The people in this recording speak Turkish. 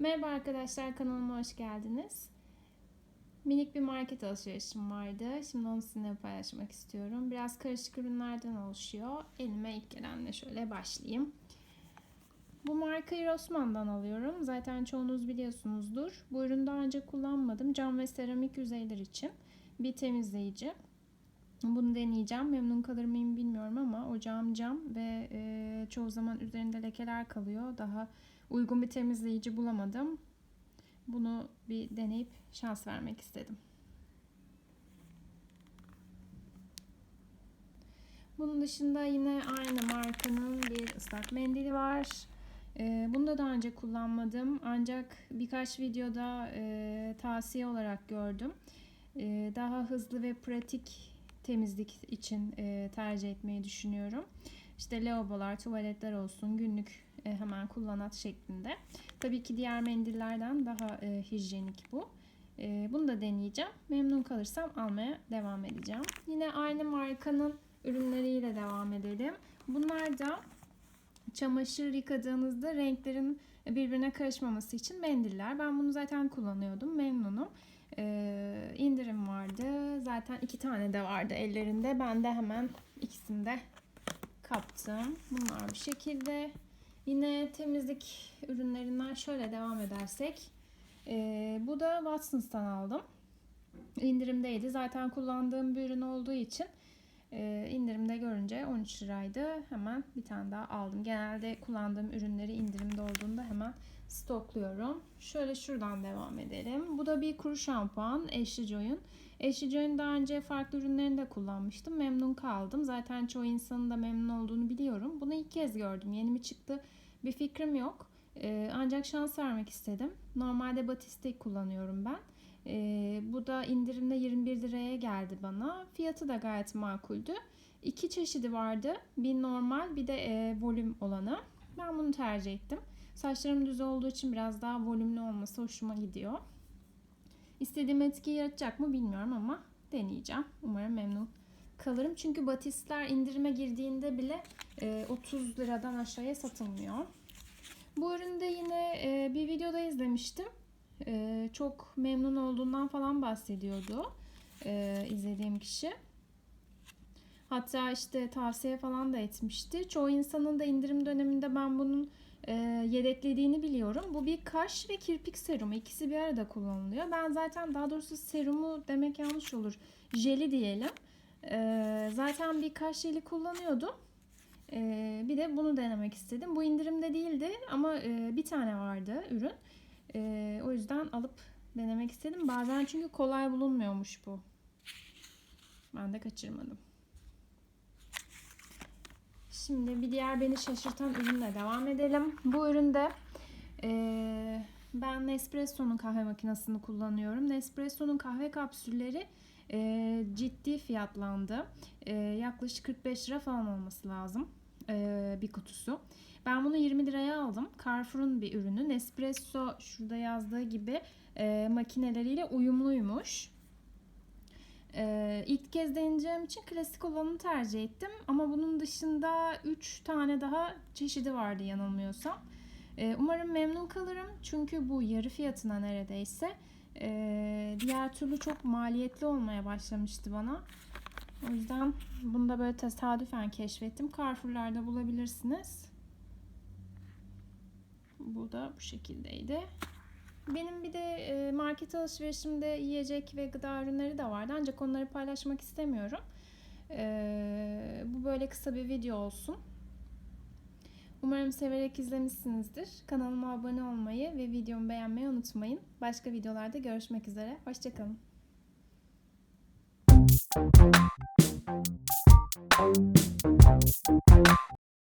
Merhaba arkadaşlar kanalıma hoş geldiniz. Minik bir market alışverişim vardı. Şimdi onu sizinle paylaşmak istiyorum. Biraz karışık ürünlerden oluşuyor. Elime ilk gelenle şöyle başlayayım. Bu markayı Rossmann'dan alıyorum. Zaten çoğunuz biliyorsunuzdur. Bu ürünü daha önce kullanmadım. Cam ve seramik yüzeyler için bir temizleyici. Bunu deneyeceğim. Memnun kalır mıyım bilmiyorum ama ocağım cam ve e, çoğu zaman üzerinde lekeler kalıyor. Daha uygun bir temizleyici bulamadım. Bunu bir deneyip şans vermek istedim. Bunun dışında yine aynı markanın bir ıslak mendili var. Ee, bunu da daha önce kullanmadım ancak birkaç videoda e, tavsiye olarak gördüm. E, daha hızlı ve pratik temizlik için e, tercih etmeyi düşünüyorum. İşte lavabolar, tuvaletler olsun günlük e, hemen kullanat şeklinde. Tabii ki diğer mendillerden daha e, hijyenik bu. E, bunu da deneyeceğim. Memnun kalırsam almaya devam edeceğim. Yine aynı markanın ürünleriyle devam edelim. Bunlar da çamaşır yıkadığınızda renklerin birbirine karışmaması için mendiller. Ben bunu zaten kullanıyordum. Memnunum. Ee, indirim vardı. Zaten iki tane de vardı ellerinde. Ben de hemen ikisini de kaptım. Bunlar bu şekilde. Yine temizlik ürünlerinden şöyle devam edersek. Ee, bu da Watsons'tan aldım. İndirimdeydi. Zaten kullandığım bir ürün olduğu için e, indirimde görünce 13 liraydı. Hemen bir tane daha aldım. Genelde kullandığım ürünleri indirimde olduğunda hemen stokluyorum. Şöyle şuradan devam edelim. Bu da bir kuru şampuan Ashley Joy'un. Ashley Joy'un daha önce farklı ürünlerini de kullanmıştım. Memnun kaldım. Zaten çoğu insanın da memnun olduğunu biliyorum. Bunu ilk kez gördüm. Yeni mi çıktı bir fikrim yok. Ee, ancak şans vermek istedim. Normalde Batiste kullanıyorum ben. Ee, bu da indirimde 21 liraya geldi bana. Fiyatı da gayet makuldü. İki çeşidi vardı. Bir normal bir de e, volüm olanı. Ben bunu tercih ettim. Saçlarım düz olduğu için biraz daha volümlü olması hoşuma gidiyor. İstediğim etkiyi yaratacak mı bilmiyorum ama deneyeceğim. Umarım memnun kalırım. Çünkü batisler indirime girdiğinde bile 30 liradan aşağıya satılmıyor. Bu üründe yine e, bir videoda izlemiştim. E, çok memnun olduğundan falan bahsediyordu e, izlediğim kişi. Hatta işte tavsiye falan da etmişti. Çoğu insanın da indirim döneminde ben bunun e, yedeklediğini biliyorum. Bu bir kaş ve kirpik serumu. İkisi bir arada kullanılıyor. Ben zaten daha doğrusu serumu demek yanlış olur. Jeli diyelim. E, zaten bir kaş jeli kullanıyordum. E, bir de bunu denemek istedim. Bu indirimde değildi ama e, bir tane vardı ürün. E, o yüzden alıp denemek istedim. Bazen çünkü kolay bulunmuyormuş bu. Ben de kaçırmadım. Şimdi bir diğer beni şaşırtan ürünle devam edelim. Bu üründe e, ben Nespresso'nun kahve makinesini kullanıyorum. Nespresso'nun kahve kapsülleri e, ciddi fiyatlandı. E, yaklaşık 45 lira falan olması lazım e, bir kutusu. Ben bunu 20 liraya aldım. Carrefour'un bir ürünü. Nespresso şurada yazdığı gibi e, makineleriyle uyumluymuş. Ee, ilk kez deneyeceğim için klasik olanı tercih ettim. Ama bunun dışında 3 tane daha çeşidi vardı yanılmıyorsam. Ee, umarım memnun kalırım. Çünkü bu yarı fiyatına neredeyse. Ee, diğer türlü çok maliyetli olmaya başlamıştı bana. O yüzden bunu da böyle tesadüfen keşfettim. Carrefour'larda bulabilirsiniz. Bu da bu şekildeydi. Benim bir de e, market alışverişimde yiyecek ve gıda ürünleri de vardı. Ancak onları paylaşmak istemiyorum. E, bu böyle kısa bir video olsun. Umarım severek izlemişsinizdir. Kanalıma abone olmayı ve videomu beğenmeyi unutmayın. Başka videolarda görüşmek üzere. Hoşçakalın.